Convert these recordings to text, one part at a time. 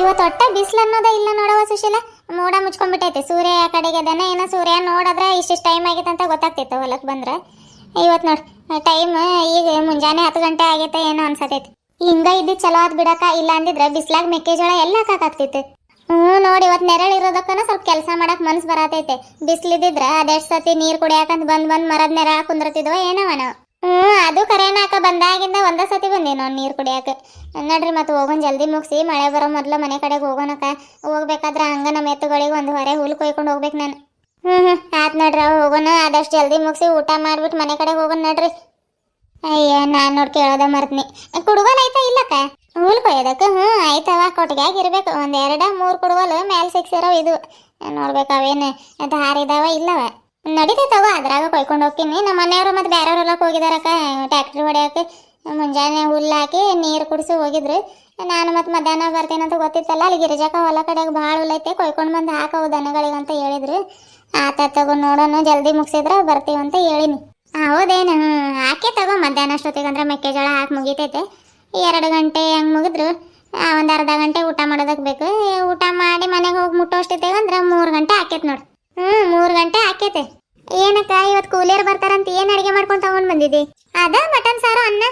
ಇವತ್ತು ಒಟ್ಟ ಬಿಸಿಲು ಅನ್ನೋದೇ ಇಲ್ಲ ನೋಡವ ಸುಶೀಲ. ಮೋಡ ಮುಚ್ಕೊಂಡ್ಬಿಟ್ಟೈತೆ. ಸೂರ್ಯ ಆ ಕಡೆಗೆ ಅದನ್ನ ಏನೋ ಸೂರ್ಯ ನೋಡಿದ್ರೆ ಇಷ್ಟಿಷ್ಟು ಟೈಮ್ ಆಗೈತೆ ಅಂತ ಗೊತ್ತಾಗ್ತಿತ್ತು ಹೊಲಕ್ಕೆ ಬಂದ್ರೆ. ಇವತ್ತು ನೋಡಿ ಟೈಮ್ ಈಗ ಮುಂಜಾನೆ ಹತ್ತು ಗಂಟೆ ಆಗೈತೆ ಏನೋ ಅನ್ಸತೈತಿ. ಹಿಂಗ ಇದ್ದು ಚಲೋ ಆದ್ ಬಿಡಕ ಇಲ್ಲ ಅಂದಿದ್ರೆ ಬಿಸ್ಲಾಗ ಮೆಕ್ಕೆಜೋಳ ಎಲ್ಲ ಹಾಕಾಗ್ತಿತ್ತು ಹ್ಞೂ ನೋಡಿ ಇವತ್ತು ನೆರಳು ಇರೋದಕ್ಕನ ಸ್ವಲ್ಪ ಕೆಲಸ ಮಾಡಕ್ ಮನ್ಸು ಬರತೈತೆ. ಬಿಸಿಲಿದ್ದಿದ್ರ ಅದೆಷ್ಟು ಸತಿ ನೀರು ಕುಡಿಯಾಕಂತ ಬಂದ್ ಬಂದ್ ಮರದ ನೆರಳ ಕುಂದ್ರತಿದ್ವ ಏನವ ನಾವು ಹ್ಞೂ ಅದು ಕರೆನಾಕ ಬಂದಾಗಿಂದ ಒಂದ ಸತಿ ಬಂದಿ ನಾನು ನೀರು ಕುಡಿಯಾಕ. ನಡ್ರಿ ಮತ್ತೆ ಹೋಗೋಣ ಜಲ್ದಿ ಮುಗಿಸಿ. ಮಳೆ ಬರೋ ಮೊದ್ಲು ಮನೆ ಕಡೆಗೆ ಹೋಗೋಣಕ ಹೋಗ್ಬೇಕಾದ್ರೆ ಹಂಗ ನಮ್ಮ ಎತ್ತುಗಳಿಗೆ ಒಂದು ಹೊರೆ ಹುಲ್ ಕೊಯ್ಕೊಂಡು ಹೋಗ್ಬೇಕು ನಾನು. ಹ್ಞೂ ಹ್ಞೂ ಆತ್ ನೋಡ್ರಿ ಹೋಗೋಣ. ಆದಷ್ಟು ಜಲ್ದಿ ಮುಗಿಸಿ ಊಟ ಮಾಡಿಬಿಟ್ಟು ಮನೆ ಕಡೆಗೆ ಹೋಗೋಣ ನಡ್ರಿ. ಅಯ್ಯೋ, ನಾನು ನೋಡಿ ಕೇಳೋದ ಮರ್ತೀನಿ. ಕುಡುಗೋಲ್ ಐತಾ ಇಲ್ಲಕ್ಕ ಹುಲ್ ಕೊಯ್ಯೋದಕ್ಕೆ? ಹ್ಞೂ ಆಯ್ತವ. ಕೊಟ್ಟಿಗೆಯಾಗಿ ಇರ್ಬೇಕು. ಒಂದು ಎರಡ, ಮೂರು ಕುಡುಗೋಲು. ಮ್ಯಾಲೆ ಸಿಕ್ಸಿರೋ ಇದು. ನೋಡ್ಬೇಕು ಅವೇನು ದಾರಿದಾವ ಇಲ್ಲವ. ನಡೀತೈತವ ಅದ್ರಾಗ ಕೊಯ್ಕೊಂಡು ಹೋಗ್ತೀನಿ. ನಮ್ಮ ಮನೆಯವರು ಮತ್ತು ಹೊಲಕ್ಕೆ ಹೋಗಿದಾರಕ್ಕ ಟ್ಯಾಕ್ಟ್ರಿ ಹೊಡೆಯೋಕೆ ಮುಂಜಾನೆ ಹುಲ್ಲು ಹಾಕಿ ನೀರು ಕುಡಿಸಿ ಹೋಗಿದ್ರು. ನಾನು ಮತ್ತು ಮಧ್ಯಾಹ್ನ ಅಂತ ಗೊತ್ತಿತ್ತಲ್ಲ, ಅಲ್ಲಿ ಗಿರಿಜಾಕ ಹೊಲ ಕಡೆಗೆ ಭಾಳ ಹುಲ್ಲೈತೆ ಕೊಯ್ಕೊಂಡು ಬಂದು ಹಾಕವು ದನಗಳಿಗೆ ಅಂತ ಹೇಳಿದ್ರು. ಆತ ತಗೋ ನೋಡೋಣ ಜಲ್ದಿ ಮುಗಿಸಿದ್ರೆ ಬರ್ತೀವಿ ಅಂತ ಹೇಳಿನಿ. ಹೌದೇನು? ಹ್ಞೂ ಹಾಕಿ ತಗೋ, ಮಧ್ಯಾಹ್ನ ಅಷ್ಟೊತ್ತಿಗೆ ಅಂದ್ರೆ ಮೆಕ್ಕೆಜೋಳ ಹಾಕಿ ಮುಗಿತೈತೆ. ಎರಡು ಗಂಟೆ ಹಂಗೆ ಮುಗಿದ್ರು. ಒಂದು ಅರ್ಧ ಗಂಟೆ ಊಟ ಮಾಡೋದಕ್ಕೆ ಬೇಕು. ಊಟ ಮಾಡಿ ಮನೆಗೆ ಹೋಗಿ ಮುಟ್ಟೋಷ್ಟಿದ್ದೇವೆ ಅಂದ್ರೆ ಮೂರು ಗಂಟೆ ಆಕೈತೆ ನೋಡಿ. ಹ್ಞೂ ಮೂರು ಗಂಟೆ ಆಕೈತೆ. ಏನಕ್ಕ ಇವತ್ತು ಕೂಲಿಯರ್ ಬರ್ತಾರಂತ ಏನು ಅಡಿಗೆ ಮಾಡ್ಕೊಂಡು ತಗೊಂಡ್ ಬಂದಿದ್ದಿ? ಅದ ಮಟನ್ ಸಾರು ಅನ್ನ.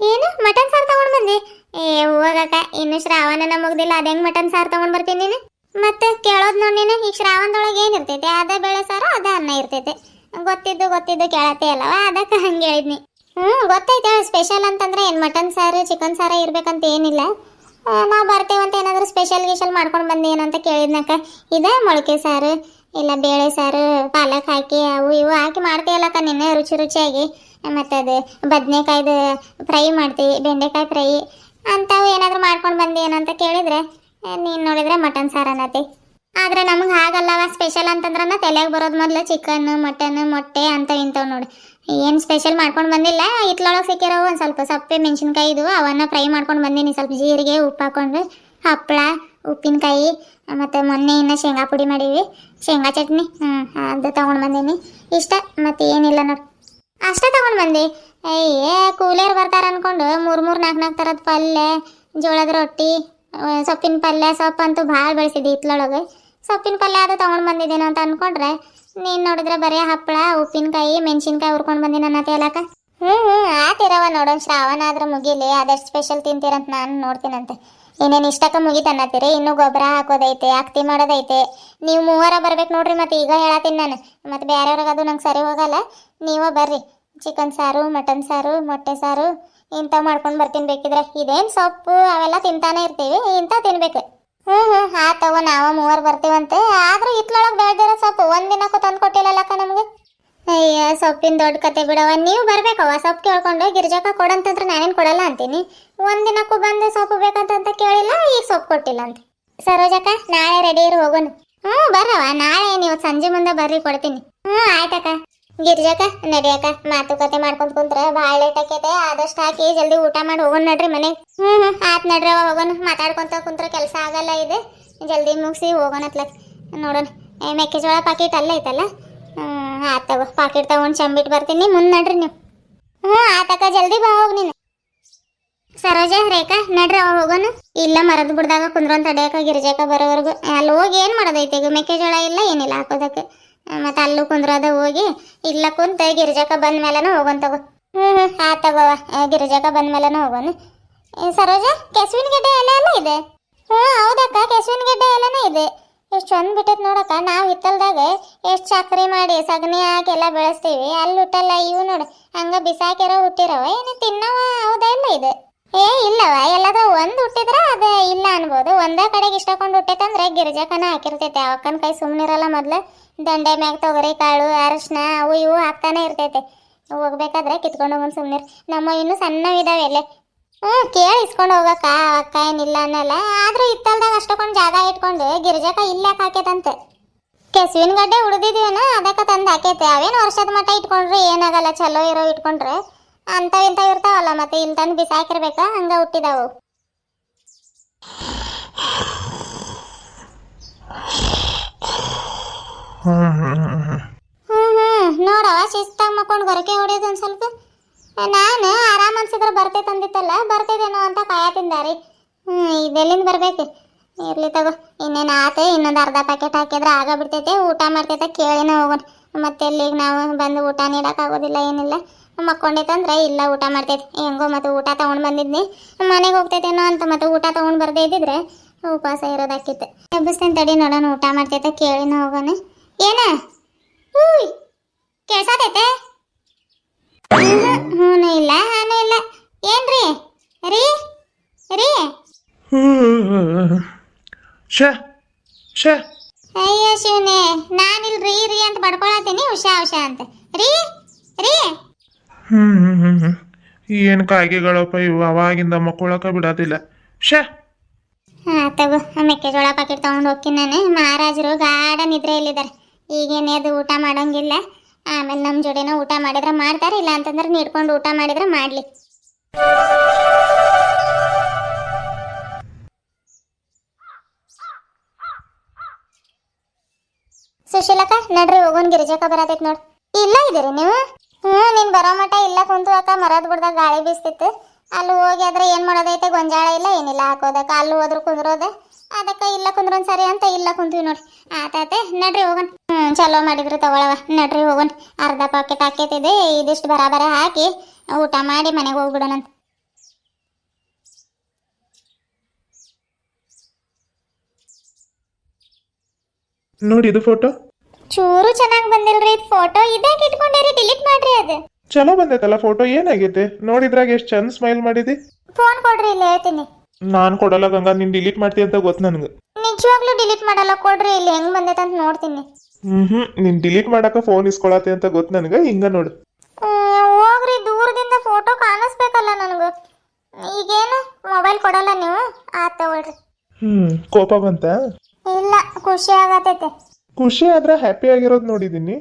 ಏನು? ಮಟನ್ ಸಾರು ತಗೊಂಡ್ ಬಂದಿ. ಏ ಹೋಗಕ ಇನ್ನು ಶ್ರಾವಣನ ಮುಗ್ದಿಲ್ಲ, ಅದ ಹೆಂಗ್ ಮಟನ್ ಸಾರು ತಗೊಂಡ್ ಬರ್ತೀನಿ ನೀನು? ಮತ್ತೆ ಕೇಳೋದ್ ನೋಡಿ ನೀನು, ಈ ಶ್ರಾವಣದೊಳಗೆ ಏನ್ ಇರ್ತೈತೆ? ಅದ ಬೇಳೆ ಸಾರು, ಅದ ಅನ್ನ ಇರ್ತೈತೆ. ಗೊತ್ತಿದ್ದು ಗೊತ್ತಿದ್ದು ಕೇಳತ್ತೆ ಅಲ್ಲವಾ? ಅದಕ್ಕೆ ಹಂಗೆ ಹೇಳಿದ್ನಿ. ಹ್ಞೂ ಗೊತ್ತೈತೆ ಸ್ಪೆಷಲ್ ಅಂತಂದ್ರೆ ಏನು ಮಟನ್ ಸಾರು ಚಿಕನ್ ಸಾರು ಇರ್ಬೇಕಂತ ಏನಿಲ್ಲ. ನಾವು ಬರ್ತೇವಂತ ಏನಾದರೂ ಸ್ಪೆಷಲ್ ಗಿಶಲ್ ಮಾಡ್ಕೊಂಡು ಏನಂತ ಕೇಳಿದ್ನಕ್ಕ. ಇದೆ ಮೊಳಕೆ ಸಾರು. ಇಲ್ಲ ಬೇಳೆ ಸಾರು, ಪಾಲಕ್ ಹಾಕಿ, ಅವು ಇವು ಹಾಕಿ ಮಾಡ್ತೀವಲ್ಲಕ್ಕ ನಿನ್ನೆ ರುಚಿ ರುಚಿಯಾಗಿ. ಮತ್ತು ಅದು ಬದನೆಕಾಯ್ದು ಫ್ರೈ ಮಾಡ್ತೀವಿ, ಬೆಂಡೆಕಾಯಿ ಫ್ರೈ. ಅಂಥವು ಏನಾದರೂ ಮಾಡ್ಕೊಂಡು ಬಂದು ಅಂತ ಕೇಳಿದರೆ ನೀನು ನೋಡಿದರೆ ಮಟನ್ ಸಾರು ಅನ್ನತಿ. ಆದ್ರೆ ನಮ್ಗೆ ಹಾಗಲ್ಲವ ಸ್ಪೆಷಲ್ ಅಂತಂದ್ರೆ ತಲೆಗೆ ಬರೋದು ಮೊದಲು ಚಿಕನ್ ಮಟನ್ ಮೊಟ್ಟೆ ಅಂತ ಇಂಥವು ನೋಡಿ. ಏನು ಸ್ಪೆಷಲ್ ಮಾಡ್ಕೊಂಡು ಬಂದಿಲ್ಲ ಇತ್ಲೊಳಗೆ ಸಿಕ್ಕಿರೋ ಒಂದು ಸ್ವಲ್ಪ ಸಪ್ಪೆ, ಮೆಣಸಿನ್ಕಾಯಿ ಇದು, ಅವನ್ನ ಫ್ರೈ ಮಾಡ್ಕೊಂಡು ಬಂದೀನಿ. ಸ್ವಲ್ಪ ಜೀರಿಗೆ, ಉಪ್ಪು ಹಾಕ್ಕೊಂಡು ಹಪ್ಪಳ ಉಪ್ಪಿನಕಾಯಿ, ಮತ್ತು ಮೊನ್ನೆ ಇನ್ನು ಶೇಂಗಾ ಪುಡಿ ಮಾಡೀವಿ ಶೇಂಗಾ ಚಟ್ನಿ ಹ್ಞೂ ಅದು ತೊಗೊಂಡು ಬಂದೀನಿ. ಇಷ್ಟ, ಮತ್ತು ಏನಿಲ್ಲ ನೋಡಿ. ಅಷ್ಟೇ ತೊಗೊಂಡು ಬಂದಿ. ಏ ಕೂಲಿಯರ್ ಬರ್ತಾರೆ ಅಂದ್ಕೊಂಡು ಮೂರು ಮೂರು ನಾಲ್ಕು ನಾಲ್ಕು ಥರದ ಪಲ್ಯ, ಜೋಳದ ರೊಟ್ಟಿ ಸೊಪ್ಪಿನ ಪಲ್ಯ, ಸೊಪ್ಪು ಅಂತೂ ಭಾಳ ಬೆಳೆಸಿದ್ದೆ ಇತ್ಲೊಳಗೆ. ಸೊಪ್ಪಿನ ಪಲ್ಯ ಅದು ತೊಗೊಂಡು ಬಂದಿದ್ದೇನೋ ಅಂತ ಅನ್ಕೊಂಡ್ರೆ, ನೀನು ನೋಡಿದ್ರೆ ಬರೀ ಹಪ್ಪಳ, ಉಪ್ಪಿನಕಾಯಿ, ಮೆಣಸಿನ್ಕಾಯಿ ಹುರ್ಕೊಂಡು ಬಂದಿನ ಅನ್ನತ್ತೆ ಅಲ್ಲಕ್ಕ ಹ್ಞೂ ಹ್ಞೂ ಆತಿರವ ನೋಡೋಣ ಶ್ರಾವಣ ಆದ್ರೆ ಮುಗಿಲಿ, ಅದಷ್ಟು ಸ್ಪೆಷಲ್ ತಿಂತೀರಂತ ನಾನು ನೋಡ್ತೀನಂತೆ. ಇನ್ನೇನು ಇಷ್ಟಕ್ಕೆ ಮುಗಿತನ್ನತ್ತೀರಿ ಇನ್ನೂ ಗೊಬ್ಬರ ಹಾಕೋದೈತೆ ಅಕ್ತಿ ಮಾಡೋದೈತೆ. ನೀವು ಮೂವರ ಬರ್ಬೇಕು ನೋಡ್ರಿ ಮತ್ತೆ ಈಗ ಹೇಳತ್ತೀನಿ ನಾನು. ಮತ್ತೆ ಬೇರೆಯವ್ರಿಗೆ ಅದು ನಂಗೆ ಸರಿ ಹೋಗಲ್ಲ. ನೀವೇ ಬರ್ರಿ. ಚಿಕನ್ ಸಾರು, ಮಟನ್ ಸಾರು, ಮೊಟ್ಟೆ ಸಾರು ಇಂಥ ಮಾಡ್ಕೊಂಡು ಬರ್ತೀನಿ ಬೇಕಿದ್ರೆ. ಇದೇನು ಸೊಪ್ಪು? ಅವೆಲ್ಲ ತಿಂತಾನೆ ಇರ್ತೀವಿ, ಇಂಥ ತಿನ್ಬೇಕು. ಹ್ಞೂ ಹ್ಞೂ ಆತವ ನಾವು ಮೂವರು ಬರ್ತೀವಂತೆ. ಆದ್ರೂ ಇತ್ಲೊಳಗೆ ಬೆಳೆದಿರೋ ಸೊಪ್ಪು ಒಂದಿನಕ್ಕೂ ತಂದು ಕೊಟ್ಟಿಲ್ಲಲ್ಲಕ್ಕ ನಮಗೆ? ಅಯ್ಯ, ಸೊಪ್ಪಿನ ದೊಡ್ಡ ಕತೆ ಬಿಡವ ನೀವು ಬರ್ಬೇಕವ ಸೊಪ್ಪು ಕೇಳ್ಕೊಂಡು ಗಿರ್ಜಾಕ ಕೊಡಂತಂದ್ರೆ ನಾನೇನು ಕೊಡಲ್ಲ ಅಂತೀನಿ. ಒಂದಿನಕ್ಕೂ ಬಂದು ಸೊಪ್ಪು ಬೇಕಂತ ಕೇಳಿಲ್ಲ, ಈಗ ಸೊಪ್ಪು ಕೊಟ್ಟಿಲ್ಲ ಅಂತ ಸರೋಜಕ್ಕ, ನಾಳೆ ರೆಡಿ ಇರು, ಹೋಗೋಣ. ಹ್ಞೂ ಬರ್ರವ ನಾಳೆ ನೀವು ಸಂಜೆ ಮುಂದೆ ಬರ್ರಿ, ಕೊಡ್ತೀನಿ. ಹ್ಞೂ, ಆಯ್ತಕ್ಕ. ಗಿರ್ಜಾಕ ನಡಿಯಕ್ಕ ಮಾತುಕತೆ ಮಾಡ್ಕೊಂತ ಕುಂತ್ರೆ ಭಾಳ ಲೇಟ್ ಆಕೈತೆ. ಆದಷ್ಟು ಹಾಕಿ ಜಲ್ದಿ ಊಟ ಮಾಡಿ. ಹೋಗೋಣ ನಡ್ರಿ ಮನೆ ಹ್ಞೂ ಹ್ಞೂ, ಆತ್ ನಡ್ರಿ ಹೋಗೋಣ. ಮಾತಾಡ್ಕೊಂತ ಕುಂತ್ರ ಕೆಲಸ ಆಗಲ್ಲ ಇದೆ. ಜಲ್ದಿ ಮುಗಿಸಿ ಹೋಗೋಣತ್ಲ ನೋಡೋಣ. ಮೆಕ್ಕೆಜೋಳ ಪಾಕಿಟ್ ಅಲ್ಲ ಐತಲ್ಲ? ಹ್ಞೂ ಆತ್ ತಗೋ, ಪಾಕಿಟ್ ತಗೊಂಡು ಚಂಬಿಟ್ಟು ಬರ್ತೀನಿ, ಮುಂದೆ ನಡ್ರಿ ನೀವು. ಹ್ಞೂ ಆತಕ್ಕ ಜಲ್ದಿ ಬಾ, ಹೋಗಿ ನೀನು. ಸರೋಜ, ರೇಖಾ, ನಡ್ರಿ, ಅವ ಹೋಗೋನು. ಇಲ್ಲ, ಮರದ ಬಿಡ್ದಾಗ ಕುಂದ್ರಂತ ತಡೆಯಕ ಗಿರಿಜಾಕ ಬರೋವರೆಗೂ. ಅಲ್ಲಿ ಹೋಗಿ ಏನು ಮಾಡೋದೈತೆ? ಈಗ ಮೆಕ್ಕೆಜೋಳ ಇಲ್ಲ, ಏನಿಲ್ಲ, ಹಾಕೋದಕ್ಕೆ. ಮತ್ತೆ ಅಲ್ಲೂ ಕುಂದ್ರದ ಹೋಗಿ, ಇಲ್ಲ ಕುಂತ ಗಿರಿಜಾಕ ಬಂದ ಮೇಲೆನೂ ಹೋಗೋನ್ ತಗೋ. ಹ್ಞೂ ಹ್ಞೂ ಆ ತಗೋವ ಗಿರಿಜಾಕ ಬಂದ ಮೇಲೆನೂ ಹೋಗೋನು. ಸರೋಜ, ಕೆಸುವಿನ ಗೆಡ್ಡೆ ಎಲೆ ಎಲ್ಲ ಇದೆ? ಹ್ಞೂ ಹೌದಕ್ಕ, ಕೆಸುವಿನ ಗೆಡ್ಡೆ ಎಲೆನೇ ಇದೆ. ಎಷ್ಟು ಚಂದ ಬಿಟ್ಟೈತೆ ನೋಡಕ್ಕ. ನಾವು ಹಿತ್ತಲ್ದಾಗ ಎಷ್ಟು ಚಕ್ರಿ ಮಾಡಿ ಸಗಣಿ ಹಾಕಿ ಎಲ್ಲ ಬೆಳೆಸ್ತೀವಿ. ಅಲ್ಲಿ ಹುಟ್ಟಲ್ಲ, ಇವು ನೋಡು. ಹಂಗ ಬಿಸಾಕಿರೋ ಹುಟ್ಟಿರವ. ಏನು ತಿನ್ನವ? ಹೌದಾ ಇಲ್ಲ ಇದು? ಏ, ಇಲ್ಲವ. ಎಲ್ಲದ ಒಂದು ಹುಟ್ಟಿದ್ರೆ ಅದು ಇಲ್ಲ ಅನ್ಬೋದು. ಒಂದೇ ಕಡೆಗೆ ಇಷ್ಟಕೊಂಡು ಹುಟ್ಟೈತಂದ್ರೆ ಗಿರಿಜಕನ ಹಾಕಿರ್ತೈತೆ. ಅವಕ್ಕನ ಕೈ ಸುಮ್ಮನಿರಲ್ಲ ಮೊದಲು. ದಂಡೆ ಮ್ಯಾಗ ತೊಗರಿ, ಕಾಳು, ಅರಶಿನ ಅವು ಇವು ಹಾಕ್ತಾನೆ ಇರ್ತೈತೆ. ಹೋಗ್ಬೇಕಾದ್ರೆ ಕಿತ್ಕೊಂಡು ಹೋಗೋಣ ಸುಮ್ಮನಿರ್ ನಮ್ಮ ಇನ್ನೂ ಸಣ್ಣವಿದಾವೆ ಎಲ್ಲೇ ಹ್ಞೂ ಕೇಳಿ ಇಸ್ಕೊಂಡು ಹೋಗಕ್ಕ ಅಕ್ಕ ಏನಿಲ್ಲ ಅನ್ನಲ್ಲ. ಆದ್ರೆ ಇತ್ತಲ್ದಾಗ ಅಷ್ಟೊಂದು ಜಾಗ ಇಟ್ಕೊಂಡು ಗಿರಿಜಕ ಇಲ್ಲ ಹಾಕೇತಂತೆ ಕೆಸುವಿನ ಗಡ್ಡೆ ಉಳಿದಿದ್ವೇನ ಅದಕ್ಕೆ ತಂದು ಹಾಕೈತೆ. ಅವೇನು ವರ್ಷದ ಮಟ್ಟ ಇಟ್ಕೊಂಡ್ರೆ ಏನಾಗಲ್ಲ ಚಲೋ ಇರೋ ಇಟ್ಕೊಂಡ್ರೆ. ಅಂಥವು ಇಂಥವು ಇರ್ತಾವಲ್ಲ ಮತ್ತೆ ಇಲ್ಲಿ ತಂದು ಬಿಸಾಕಿರ್ಬೇಕ ಹಂಗ ಹುಟ್ಟಿದಾವು. ಹ್ಞೂ ಹ್ಞೂ ನೋಡವ ಶಿಸ್ತಾಗಿ ಮಕ್ಕೊಂಡು ಗೊರಕೆ ಹೊಡಿಯೋದು ಒಂದು ಸ್ವಲ್ಪ. ನಾನು ಆರಾಮ ಅನ್ಸಿದ್ರೆ ಬರ್ತೈತೆ ಅಂದಿತ್ತಲ್ಲ ಬರ್ತೈತೇನೋ ಅಂತ ಕಾಯತಿಂದಾರಿ ಹ್ಞೂ ಇದೆಲ್ಲಿಂದ ಬರ್ಬೇಕು ಇರ್ಲಿ ತಗೋ, ಇನ್ನೇನು ಆತ, ಇನ್ನೊಂದು ಅರ್ಧ ಪ್ಯಾಕೆಟ್ ಹಾಕಿದ್ರೆ ಆಗ ಬಿಡ್ತೈತೆ ಊಟ ಮಾಡ್ತೈತೆ, ಕೇಳಿನ ಹೋಗೋಣ. ಮತ್ತೆ ಇಲ್ಲಿಗೆ ನಾವು ಬಂದು ಊಟ ನೀಡೋಕ್ಕಾಗೋದಿಲ್ಲ ಏನಿಲ್ಲ. ಮಕ್ಕೊಂಡೈತಂದ್ರೆ ಇಲ್ಲ, ಊಟ ಮಾಡ್ತೈತೆ. ಹೆಂಗೋ, ಮತ್ತೆ ಊಟ ತೊಗೊಂಡು ಬಂದಿದ್ನಿ. ಮನೆಗೆ ಹೋಗ್ತೈತೇನೋ ಅಂತ ಮತ್ತೆ ಊಟ ತೊಗೊಂಡು ಬರ್ದೇ ಇದ್ದಿದ್ರೆ ಉಪವಾಸ ಇರೋದಾಕಿತ್ತು. ಎಬ್ಬಿಸ್ತೇನೆ ತಡಿ, ನೋಡೋಣ ಊಟ ಮಾಡ್ತೈತೆ, ಕೇಳಿನ ಹೋಗೋಣ. ಏನ? ಹ್ಞೂ ಕೇಳ್ಸತೈತೆ ಹ್ಞೂ ಇಲ್ಲ ಹಾನು ಇಲ್ಲ. ಏನ್ರಿ? ರೀ? ರೀ? ಶ ಶ. ಅಯ್ಯೋ ಶಿವನೇ ನಾನಿಲ್ ರೀ ರೀ ಅಂತ ಬಡ್ಕೊಳತ್ತೀನಿ ಹುಷಾ ಹುಷಾ ಅಂತ. ರೀ? ರೀ? ಹ್ಮ್ ಏನು ಕಾಯಿಗೆಗಳಪ್ಪ ಇವು? ಅವಾಗಿಂದ ಮಕ್ಕಳಕ ಬಿಡೋದಿಲ್ಲ. ಶ. ಹಾ ತಗೋ ಮೆಕ್ಕೆಜೋಳ ಪಾಕಿಟ್ ತಗೊಂಡು ಹೋಗ್ತೀನಿ ನಾನು. ಮಹಾರಾಜರು ಗಾಢ ನಿದ್ರೆಯಲ್ಲಿದ್ದಾರೆ. ಈಗೇನು ಅದು ಊಟ ಮಾಡೋಂಗಿಲ್ಲ. ಆಮೇಲೆ ನಮ್ಮ ಜೋಡಿನೂ ಊಟ ಮಾಡಿದ್ರೆ ಮಾಡ್ತಾರೆ, ಇಲ್ಲ ಅಂತಂದ್ರೆ ನೀಡ್ಕೊಂಡು ಊಟ ಮಾಡಿದ್ರೆ ಮಾಡಲಿ. ಸುಶೀಲಕ್ಕ, ನಡ್ರಿ ಹೋಗೋನ್ ಗಿರಿಜಕ್ಕ ಬರತೈತ್ ನೋಡ್. ಇಲ್ಲ ಇದೀರಿ ನೀವು? ಹ್ಮ್ ನೀನ್ ಬರೋ ಮಠ ಇಲ್ಲ ಕುಂತು ಅಕ್ಕ, ಮರದ ಬಿಡ್ದ ಗಾಳಿ ಬೀಸ್ತಿತ್ತು. ಅಲ್ಲಿ ಹೋಗಿ ಆದ್ರೆ ಏನ್ ಮಾಡೋದೈತೆ, ಗೊಂಜಾಳ ಇಲ್ಲ, ಏನಿಲ್ಲ, ಹಾಕೋದಕ್ಕ. ಅಲ್ಲಿ ಹೋದ್ರು ಕುಂದ್ರೋದ. ಅದಕ್ಕ ಇಲ್ಲ ಕುಂದ್ರೋನ್ ಸರಿ ಅಂತ ಇಲ್ಲ ಕುಂತೀವಿ ನೋಡಿ ಆತಾತೆ ನಡ್ರಿ ಹೋಗೋಣ. ಹ್ಮ್ ಚಲೋ ಮಾಡಿದ್ರು ತಗೊಳವ. ನಡ್ರಿ ಹೋಗೋಣ. ಅರ್ಧ ಪಾಕೆಟ್ ಹಾಕೈತಿದೆ ಇದಿಷ್ಟು ಬರಾಬರ ಹಾಕಿ ಊಟ ಮಾಡಿ ಮನೆಗೆ ಹೋಗ್ಬಿಡೋಣ ನೋಡಿ ಇದು ಫೋಟೋ ಚೂರು ಚೆನ್ನಾಗಿ ಬಂದಿಲ್ರಿ. ಇದು ಫೋಟೋ ಇದಾಕೆ ಇಟ್ಕೊಂಡಿರಿ? ಡಿಲೀಟ್ ಮಾಡ್ರಿ ಅದು. ಚಲೋ ಬಂದೈತಲ್ಲ ಫೋಟೋ ಏನಾಗೈತೆ? ನೋಡಿದ್ರಾಗ ಎಷ್ಟು ಚಂದ ಸ್ಮೈಲ್ ಮಾಡಿದಿ? ಫೋನ್ ಕೊಡ್ರಿ ಇಲ್ಲಿ ಹೇಳ್ತೀನಿ. ನಾನು ಕೊಡಲ್ಲ ಗಂಗಾ ನಿನ್ ಡಿಲೀಟ್ ಮಾಡ್ತೀಯ ಅಂತ ಗೊತ್ತು ನನಗೆ. ನಿಜವಾಗ್ಲೂ ಡಿಲೀಟ್ ಮಾಡಲ್ಲ ಕೊಡ್ರಿ ಇಲ್ಲಿ ಹೆಂಗ್ ಬಂದೈತೆ ಅಂತ ನೋಡ್ತೀನಿ. ಹ್ಮ್ ಹ್ಮ್ ನೀನ್ ಡಿಲೀಟ್ ಮಾಡಕ ಫೋನ್ ಇಸ್ಕೊಳತ್ತೆ ಅಂತ ಗೊತ್ತು ನನಗೆ ಹಿಂಗ ನೋಡು. ಹ್ಮ್, ಹೋಗ್ರಿ ದೂರದಿಂದ ಫೋಟೋ ಕಾಣಿಸ್ಬೇಕಲ್ಲ ನನಗೆ. ಈಗೇನು ಮೊಬೈಲ್ ಕೊಡಲ್ಲ ನೀವು? ಆತ ತಗೊಳ್ರಿ. ಹ್ಮ್ ಕೋಪ ಬಂತ? ಇಲ್ಲ ಖುಷಿ ಆಗತೈತೆ. ಖುಷಿ ಆದ್ರೆ ಹ್ಯಾಪಿ ಆಗಿರೋದು ನೋಡಿದೀನಿ.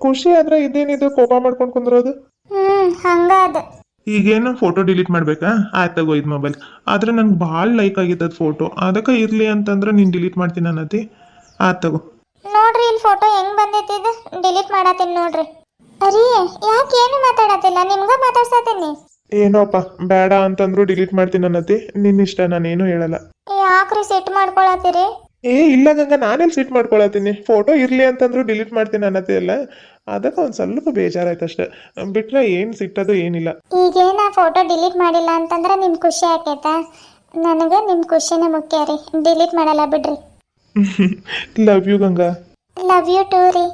ಖುಷಿ ಆದ್ರೆ ಇದೇನಿದು ಕೋಪ ಮಾಡ್ಕೊಂಡು ಕುಂದ್ರೋದು? ಹ್ಮ್ ಹಂಗ ಅದು. ಈಗೇನು ಫೋಟೋ ಡಿಲೀಟ್ ಮಾಡ್ಬೇಕಾ? ಆಯ್ತು ತಗೋ ಇದು ಮೊಬೈಲ್ ಆದ್ರೆ ನಂಗೆ ಭಾಳ ಲೈಕ್ ಆಗಿದ್ದದು ಫೋಟೋ ಅದಕ್ಕೆ ಇರಲಿ ಅಂತಂದ್ರೆ ನೀನು ಡಿಲೀಟ್ ಮಾಡ್ತೀನಿ ಅನ್ನತಿ. ಆಯ್ತು ತಗೋ. ನೋಡ್ರಿ ಇಲ್ಲಿ ಫೋಟೋ ಹೆಂಗ್ ಬಂದೈತಿ ಇದು? ಡಿಲೀಟ್ ಮಾಡತ್ತೀನಿ ನೋಡ್ರಿ. ಅರಿ ಯಾಕೆ ಏನು ಮಾತಾಡತ್ತಿಲ್ಲ? ನಿಮ್ಗ ಮಾತಾಡ್ಸತ್ತೀನಿ. ಏನೋಪ್ಪ ಬೇಡ ಅಂತಂದ್ರು ಡಿಲೀಟ್ ಮಾಡ್ತೀನಿ ಅನ್ನತಿ. ನಿನ್ನ ಇಷ್ಟ ನಾನೇನು ಹೇಳಲ್ಲ. ಯಾಕ್ರಿ ಸೆಟ್ ಮಾಡ್ಕೊಳತ್ತೀರಿ? ಏ ಇಲ್ಲ ಗಂಗ ನಾನೇ ಸೀಟ್ ಮಾಡ್ಕೊಳತ್ತೀನಿ. ಫೋಟೋ ಇರಲಿ ಅಂತಂದ್ರು ಡಿಲೀಟ್ ಮಾಡ್ತೀನಿ ಅನ್ನತಿ ಅಲ್ಲ ಅದಕ್ಕೆ ಒಂದು ಸ್ವಲ್ಪ ಬೇಜಾರಾಯ್ತು ಅಷ್ಟೇ. ಬಿಟ್ರೆ ಏನು ಸಿಟ್ಟದು ಏನಿಲ್ಲ. ಈಗೇನ ಫೋಟೋ ಡಿಲೀಟ್ ಮಾಡಿಲ್ಲ ಅಂತಂದ್ರೆ ನಿಮ್ ಖುಷಿ ಆಕೈತಾ? ನನಗೆ ನಿಮ್ ಖುಷಿನೇ ಮುಖ್ಯ ರೀ. ಡಿಲೀಟ್ ಮಾಡಲ್ಲ ಬಿಡ್ರಿ. Love you Ganga. Love you too ರೀ.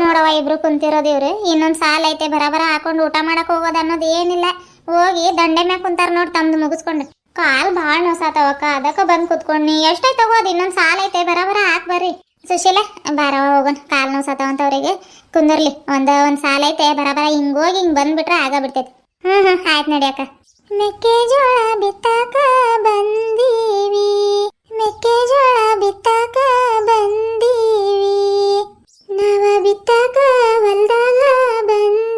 ನೋಡವ ಇಬ್ರು ಕುಂತಿರೋದು ಇವ್ರು ಇನ್ನೊಂದ್ ಸಾಲ ಐತೆ ಬರಬರ ಹಾಕೊಂಡು ಊಟ ಮಾಡಕ್ ಹೋಗೋದು ಅನ್ನೋದು ಏನಿಲ್ಲ. ಹೋಗಿ ದಂಡೆ ಮ್ಯಾಗ ಕುಂತಾರ ನೋಡಿ ತಮ್ದು ಮುಗಿಸ್ಕೊಂಡು. ಕಾಲ್ ಭಾಳ ನೋಸಾತವಕ್ಕ ಅದಕ್ಕೆ ಬಂದ್ ಕುತ್ಕೊಂಡಿ ಎಷ್ಟೈತೆ ತಗೋದ್ ಇನ್ನೊಂದ್ ಸಾಲ ಐತೆ. ಬರಬರ ಹಾಕ್ ಬರ್ರಿ. ಸುಶೀಲ ಬಾರವ ಹೋಗೋಣ. ಕಾಲ್ ನೋಸಾತವಂತ ಕುಂದರ್ಲಿ. ಒಂದ ಒಂದ್ ಸಾಲ ಐತೆ. ಬರಬರ ಹಿಂಗೋಗಿ ಹಿಂಗ್ ಬಂದ್ಬಿಟ್ರೆ ಆಗ ಬಿಡ್ತೈತಿ. ಹ್ಮ್ ಹ್ಮ್. ಆಯ್ತು ನಡಿಯಕ್ಕ ಮೆಕ್ಕೆಜೋಳ ಬಿತ್ತಾಕ ಬಂದೀವಿ. ಮೆಕ್ಕೆಜೋಳ ಬಿತ್ತಾಕ ಬಂದೀವಿ. ನಾವ ಬಿತ್ತಾಕ ಹೊಲ್ದಾಗ ಬಂದೀವಿ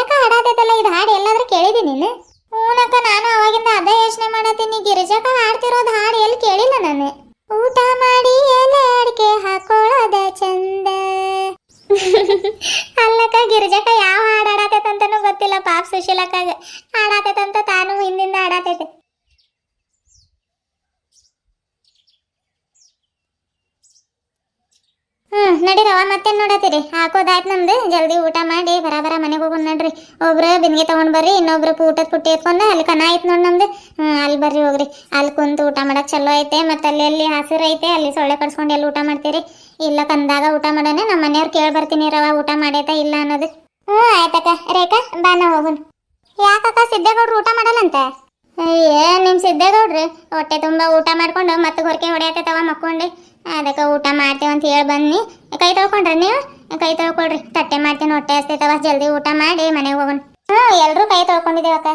ಗಿರಿಜಾಕ ಹಾಡಾತೈತಲ್ಲ ಇದು ಹಾಡು ಎಲ್ಲಾದ್ರೂ ಕೇಳಿದಿ ನೀನು? ಊನಕ್ಕ ನಾನು ಅವಾಗಿಂದ ಅದೇ ಯೋಚನೆ ಮಾಡತ್ತೀನಿ. ಗಿರಿಜಕ್ಕ ಹಾಡ್ತಿರೋದು ಹಾಡು ಎಲ್ಲಿ ಕೇಳಿಲ್ಲ ನಾನು. ಊಟ ಮಾಡಿ ಎಲೆ ಅಡಿಕೆ ಹಾಕೊಳ್ಳೋದ ಚಂದ. ಅಲ್ಲಕ್ಕ ಗಿರಿಜಕ್ಕ ಯಾವ ಹಾಡು ಹಾಡಾತೈತಂತನೂ ಗೊತ್ತಿಲ್ಲ. ಪಾಪ ಸುಶೀಲಕ್ಕ ಹಾಡಾತೈತಂತ ತಾನು ಹಿಂದಿಂದ ಹಾಡಾತೈತೆ. ನಡೀರವ ಮತ್ತೆ ನೋಡತ್ತೀರಿ? ಹಾಕೋದಾಯ್ತು ನಮ್ದು. ಜಲ್ದಿ ಊಟ ಮಾಡಿ ಬರಾಬರ ಮನೆಗೆ ಹೋಗೋಣ ನೋಡ್ರಿ. ಒಬ್ರು ಬಿಂದಿಗೆ ತಗೊಂಡ್ ಬರ್ರಿ, ಇನ್ನೊಬ್ರು ಊಟದ ಪುಟ್ಟಿ ಎತ್ಕೊಂಡು ಅಲ್ಲಿ ಕನ ಆಯ್ತು ನೋಡ್ ನಮ್ದು. ಅಲ್ಲಿ ಬರ್ರಿ ಹೋಗ್ರಿ. ಅಲ್ಲಿ ಕುಂತು ಊಟ ಮಾಡಕ್ ಚಲೋ ಐತೆ, ಮತ್ತೆ ಅಲ್ಲಿ ಅಲ್ಲಿ ಹಸಿರು ಐತೆ, ಅಲ್ಲಿ ಸೊಳ್ಳೆ ಕಡ್ಸ್ಕೊಂಡು ಎಲ್ಲಿ ಊಟ ಮಾಡ್ತೀರಿ? ಇಲ್ಲ ಕಂದಾಗ ಊಟ ಮಾಡೋಣ ನಮ್ಮ ಮನೆಯವ್ರು ಕೇಳಿ ಬರ್ತೀನಿ ರವ, ಊಟ ಮಾಡೈತಾ ಇಲ್ಲ ಅನ್ನೋದು. ಹ್ಞೂ ಆಯ್ತಕ್ಕ ರೇಖಾ ಬಾನ ಹೋಗೋಣ ಯಾಕಕ್ಕ ಸಿದ್ದೇಗೌಡ್ರು ಊಟ ಮಾಡಲ್ಲಂತ? ಏ ನಿಮ್ ಸಿದ್ದೇಗೌಡ್ರಿ. ಹೊಟ್ಟೆ ತುಂಬ ಊಟ ಮಾಡ್ಕೊಂಡು ಮತ್ತೆ ಹೊರಕೆ ಹೊಡೆಯತ್ತವ ಮಕ್ಕೊಂಡು. ಅದಕ್ಕೆ ಊಟ ಮಾಡ್ತೇವೆ ಅಂತ ಹೇಳಿ ಬನ್ನಿ ಕೈ ತೊಳ್ಕೊಂಡ್ರಿ ನೀವು? ಕೈ ತೊಳ್ಕೊಳ್ರಿ. ತಟ್ಟೆ ಮಾಡ್ತೀನಿ, ಹೊಟ್ಟೆ ಹಸ್ತೈತವ ಜಲ್ದಿ ಊಟ ಮಾಡಿ ಮನೆಗೆ ಹೋಗೋಣ. ಹ್ಞೂ ಎಲ್ಲರೂ ಕೈ ತೊಳ್ಕೊಂಡಿದ್ದೇವಕ್ಕ